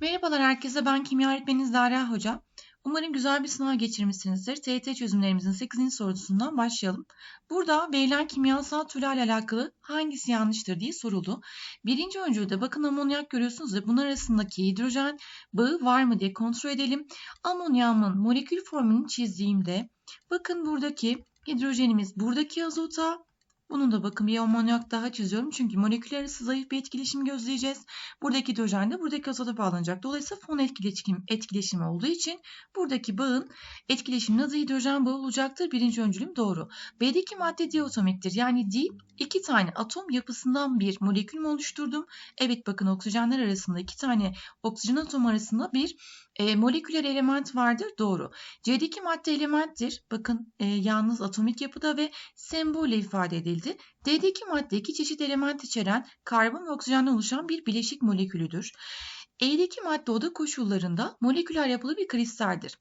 Merhabalar herkese, ben kimya öğretmeniniz Derya Hoca. Umarım güzel bir sınav geçirmişsinizdir. TYT çözümlerimizin 8. sorusundan başlayalım. Burada verilen kimyasal türlerle alakalı hangisi yanlıştır diye soruldu. Birinci öncülde bakın amonyak görüyorsunuz ve bunlar arasındaki hidrojen bağı var mı diye kontrol edelim. Amonyamın molekül formülünü çizdiğimde bakın buradaki hidrojenimiz buradaki azota bunun da bakın bir amonyak daha çiziyorum. Çünkü moleküller arası zayıf bir etkileşim gözleyeceğiz. Buradaki hidrojen de buradaki azota bağlanacak. Dolayısıyla fon etkileşim, etkileşimi olduğu için buradaki bağın etkileşimin adı hidrojen bağı olacaktır. Birinci öncülüm doğru. B'deki madde diatomiktir. Yani di iki tane atom yapısından bir molekül mü oluşturdum? Evet bakın oksijenler arasında iki tane oksijen atom arasında bir e, moleküler element vardır. Doğru. C'deki madde elementtir. Bakın e, yalnız atomik yapıda ve sembolle ifade edildi. D'deki madde iki çeşit element içeren karbon ve oksijenden oluşan bir bileşik molekülüdür. E'deki madde oda koşullarında moleküler yapılı bir kristaldir.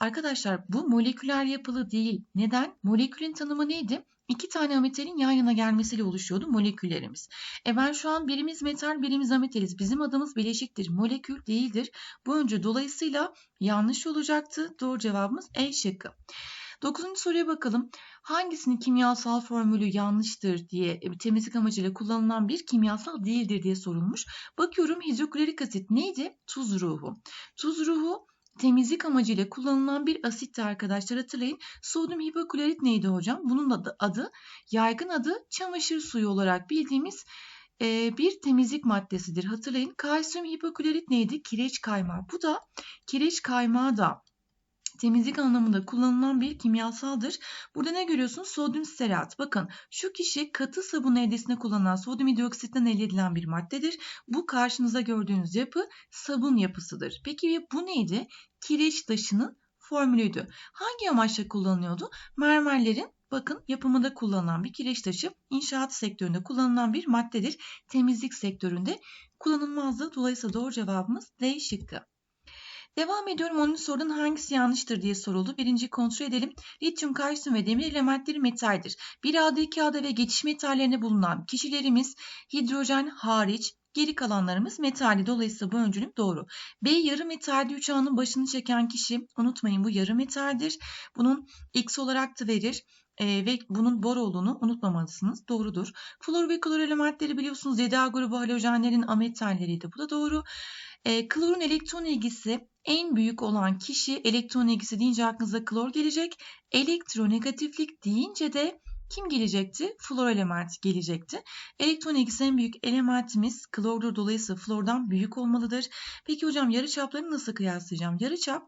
Arkadaşlar bu moleküler yapılı değil. Neden? Molekülün tanımı neydi? İki tane ametalin yan yana gelmesiyle oluşuyordu moleküllerimiz. E ben şu an birimiz metal, birimiz ametaliz. Bizim adımız bileşiktir, molekül değildir. Bu önce dolayısıyla yanlış olacaktı. Doğru cevabımız E şıkkı. Dokuzuncu soruya bakalım. Hangisinin kimyasal formülü yanlıştır diye e, temizlik amacıyla kullanılan bir kimyasal değildir diye sorulmuş. Bakıyorum hidroklorik asit neydi? Tuz ruhu. Tuz ruhu temizlik amacıyla kullanılan bir asitti arkadaşlar hatırlayın. Sodyum hipoklorit neydi hocam? Bunun adı, adı yaygın adı çamaşır suyu olarak bildiğimiz e, bir temizlik maddesidir. Hatırlayın kalsiyum hipoklorit neydi? Kireç kaymağı. Bu da kireç kaymağı da temizlik anlamında kullanılan bir kimyasaldır. Burada ne görüyorsunuz? Sodyum stearat. Bakın şu kişi katı sabun eldesinde kullanılan sodyum hidroksitten elde edilen bir maddedir. Bu karşınızda gördüğünüz yapı sabun yapısıdır. Peki bu neydi? Kireç taşının formülüydü. Hangi amaçla kullanılıyordu? Mermerlerin bakın yapımında kullanılan bir kireç taşı inşaat sektöründe kullanılan bir maddedir. Temizlik sektöründe kullanılmazdı. Dolayısıyla doğru cevabımız D şıkkı. Devam ediyorum 10. sorudan hangisi yanlıştır diye soruldu. Birinci kontrol edelim. Lityum, kalsiyum ve demir elementleri metaldir. 1A'da 2A'da ve geçiş metallerinde bulunan kişilerimiz hidrojen hariç Geri kalanlarımız metalli. Dolayısıyla bu öncülüm doğru. B yarı metalli 3 A'nın başını çeken kişi unutmayın bu yarı metaldir. Bunun X olarak da verir e, ve bunun bor olduğunu unutmamalısınız. Doğrudur. Flor ve klor elementleri biliyorsunuz 7A grubu halojenlerin ametalleriydi. Bu da doğru. E, klorun elektron ilgisi en büyük olan kişi elektron ilgisi deyince aklınıza klor gelecek. Elektronegatiflik deyince de kim gelecekti? Flor element gelecekti. Elektron ilgisi en büyük elementimiz klordur. Dolayısıyla flordan büyük olmalıdır. Peki hocam yarıçaplarını nasıl kıyaslayacağım? Yarıçap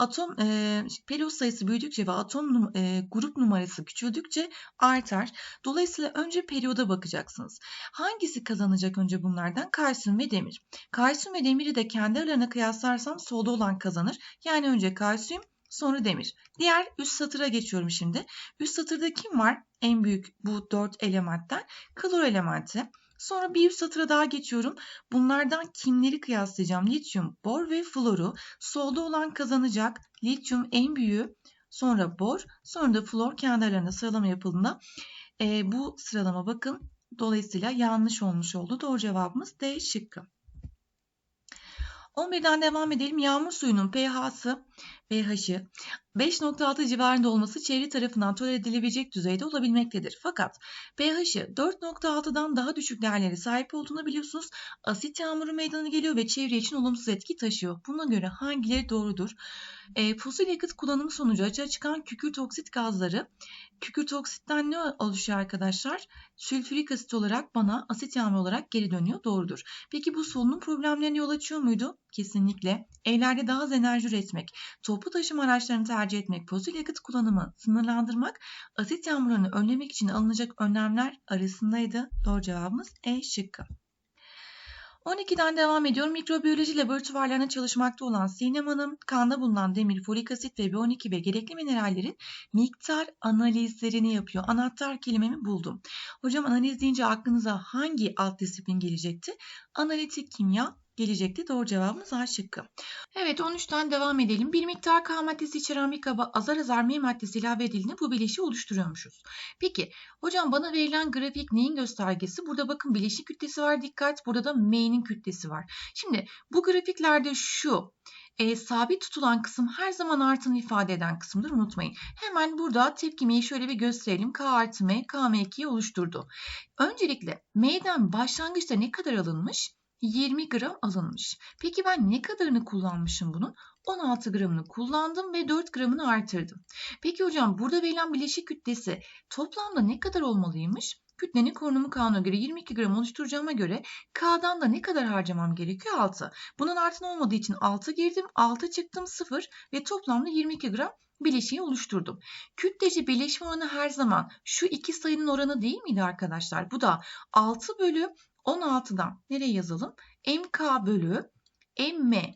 atom e, periyot sayısı büyüdükçe ve atom e, grup numarası küçüldükçe artar. Dolayısıyla önce periyoda bakacaksınız. Hangisi kazanacak önce bunlardan? Kalsiyum ve demir. Kalsiyum ve demiri de kendi aralarına kıyaslarsam solda olan kazanır. Yani önce kalsiyum sonra demir. Diğer üst satıra geçiyorum şimdi. Üst satırda kim var? En büyük bu dört elementten klor elementi. Sonra bir satıra daha geçiyorum. Bunlardan kimleri kıyaslayacağım? Lityum, bor ve floru. Solda olan kazanacak. Lityum en büyüğü. Sonra bor. Sonra da flor kendi aralarında sıralama yapıldığında e, bu sıralama bakın. Dolayısıyla yanlış olmuş oldu. Doğru cevabımız D şıkkı. 11'den devam edelim. Yağmur suyunun pH'sı pH'i 5.6 civarında olması çevre tarafından tolere edilebilecek düzeyde olabilmektedir. Fakat pH'i 4.6'dan daha düşük değerlere sahip olduğunu biliyorsunuz. Asit yağmuru meydana geliyor ve çevre için olumsuz etki taşıyor. Buna göre hangileri doğrudur? E, fosil yakıt kullanımı sonucu açığa çıkan kükürt oksit gazları kükürt oksitten ne oluşuyor arkadaşlar? Sülfürik asit olarak bana asit yağmuru olarak geri dönüyor. Doğrudur. Peki bu solunum problemlerine yol açıyor muydu? Kesinlikle. Evlerde daha az enerji üretmek, toplu taşıma araçlarını tercih etmek, fosil yakıt kullanımı sınırlandırmak, asit yağmurlarını önlemek için alınacak önlemler arasındaydı. Doğru cevabımız E şıkkı. 12'den devam ediyorum. Mikrobiyoloji laboratuvarlarına çalışmakta olan Sinem Hanım, kanda bulunan demir, folik asit ve B12 ve gerekli minerallerin miktar analizlerini yapıyor. Anahtar kelimemi buldum. Hocam analiz deyince aklınıza hangi alt disiplin gelecekti? Analitik kimya gelecekti. Doğru cevabımız A şıkkı. Evet 13'ten devam edelim. Bir miktar K maddesi içeren bir kaba azar azar M maddesi ilave edildiğinde bu bileşiği oluşturuyormuşuz. Peki hocam bana verilen grafik neyin göstergesi? Burada bakın bileşik kütlesi var dikkat. Burada da M'nin kütlesi var. Şimdi bu grafiklerde şu e, sabit tutulan kısım her zaman artını ifade eden kısımdır unutmayın. Hemen burada tepkimeyi şöyle bir gösterelim. K artı M, KM2'yi oluşturdu. Öncelikle M'den başlangıçta ne kadar alınmış? 20 gram alınmış. Peki ben ne kadarını kullanmışım bunun? 16 gramını kullandım ve 4 gramını artırdım. Peki hocam burada verilen bileşik kütlesi toplamda ne kadar olmalıymış? Kütlenin korunumu kanuna göre 22 gram oluşturacağıma göre K'dan da ne kadar harcamam gerekiyor? 6. Bunun artın olmadığı için 6 girdim. 6 çıktım 0 ve toplamda 22 gram bileşiği oluşturdum. Kütleci birleşme oranı her zaman şu iki sayının oranı değil miydi arkadaşlar? Bu da 6 bölü 16'dan nereye yazalım? MK bölü M.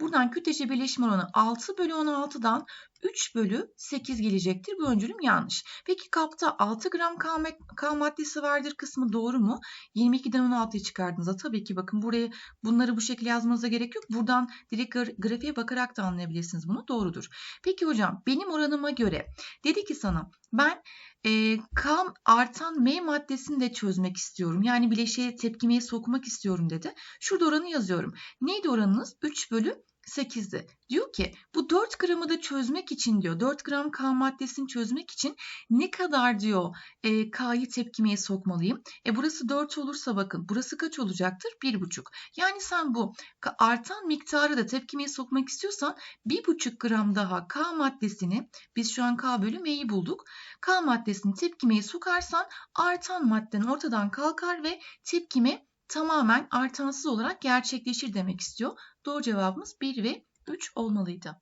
Buradan kütlece birleşme oranı 6 bölü 16'dan 3 bölü 8 gelecektir. Bu öncülüm yanlış. Peki kapta 6 gram K, maddesi vardır kısmı doğru mu? 22'den 16'yı çıkardığınızda tabii ki bakın buraya bunları bu şekilde yazmanıza gerek yok. Buradan direkt grafiğe bakarak da anlayabilirsiniz bunu. Doğrudur. Peki hocam benim oranıma göre dedi ki sana ben e, K artan M maddesini de çözmek istiyorum. Yani bileşiğe tepkimeye sokmak istiyorum dedi. Şurada oranı yazıyorum. Neydi oranınız? 3 bölü 8'di. Diyor ki bu 4 gramı da çözmek için diyor 4 gram K maddesini çözmek için ne kadar diyor e, K'yı tepkimeye sokmalıyım. E burası 4 olursa bakın burası kaç olacaktır? 1,5. Yani sen bu artan miktarı da tepkimeye sokmak istiyorsan 1,5 gram daha K maddesini biz şu an K bölü M'yi bulduk. K maddesini tepkimeye sokarsan artan madden ortadan kalkar ve tepkime tamamen artansız olarak gerçekleşir demek istiyor. Doğru cevabımız 1 ve 3 olmalıydı.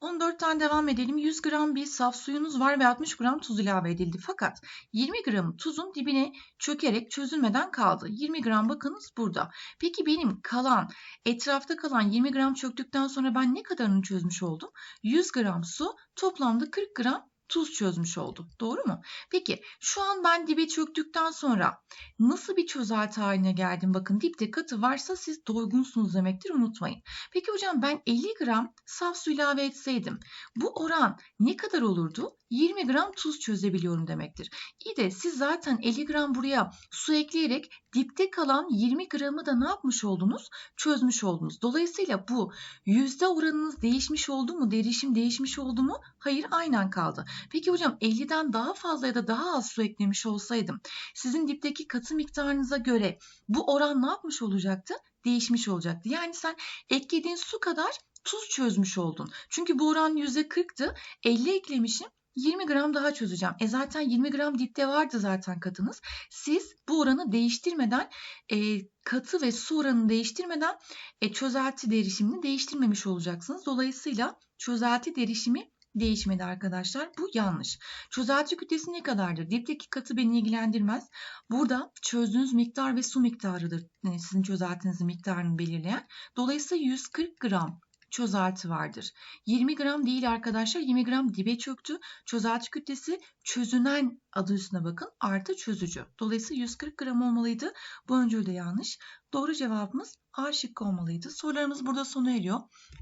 14'ten devam edelim. 100 gram bir saf suyunuz var ve 60 gram tuz ilave edildi. Fakat 20 gram tuzun dibine çökerek çözülmeden kaldı. 20 gram bakınız burada. Peki benim kalan, etrafta kalan 20 gram çöktükten sonra ben ne kadarını çözmüş oldum? 100 gram su toplamda 40 gram tuz çözmüş oldum. Doğru mu? Peki şu an ben dibe çöktükten sonra nasıl bir çözelti haline geldim? Bakın dipte katı varsa siz doygunsunuz demektir unutmayın. Peki hocam ben 50 gram saf su ilave etseydim bu oran ne kadar olurdu? 20 gram tuz çözebiliyorum demektir. İyi de siz zaten 50 gram buraya su ekleyerek dipte kalan 20 gramı da ne yapmış oldunuz? Çözmüş oldunuz. Dolayısıyla bu yüzde oranınız değişmiş oldu mu? Derişim değişmiş oldu mu? Hayır aynen kaldı. Peki hocam 50'den daha fazla ya da daha az su eklemiş olsaydım sizin dipteki katı miktarınıza göre bu oran ne yapmış olacaktı? Değişmiş olacaktı. Yani sen eklediğin su kadar tuz çözmüş oldun. Çünkü bu oran %40'tı. 50 eklemişim. 20 gram daha çözeceğim. E zaten 20 gram dipte vardı zaten katınız. Siz bu oranı değiştirmeden e, katı ve su oranını değiştirmeden e, çözelti derişimini değiştirmemiş olacaksınız. Dolayısıyla çözelti derişimi değişmedi arkadaşlar. Bu yanlış. Çözelti kütlesi ne kadardır? Dipteki katı beni ilgilendirmez. Burada çözdüğünüz miktar ve su miktarıdır. Yani sizin çözeltinizin miktarını belirleyen. Dolayısıyla 140 gram çözelti vardır. 20 gram değil arkadaşlar 20 gram dibe çöktü. Çözelti kütlesi çözünen adı üstüne bakın artı çözücü. Dolayısıyla 140 gram olmalıydı. Bu öncül de yanlış. Doğru cevabımız A şıkkı olmalıydı. Sorularımız burada sona eriyor.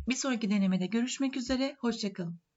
Bir sonraki denemede görüşmek üzere. Hoşçakalın.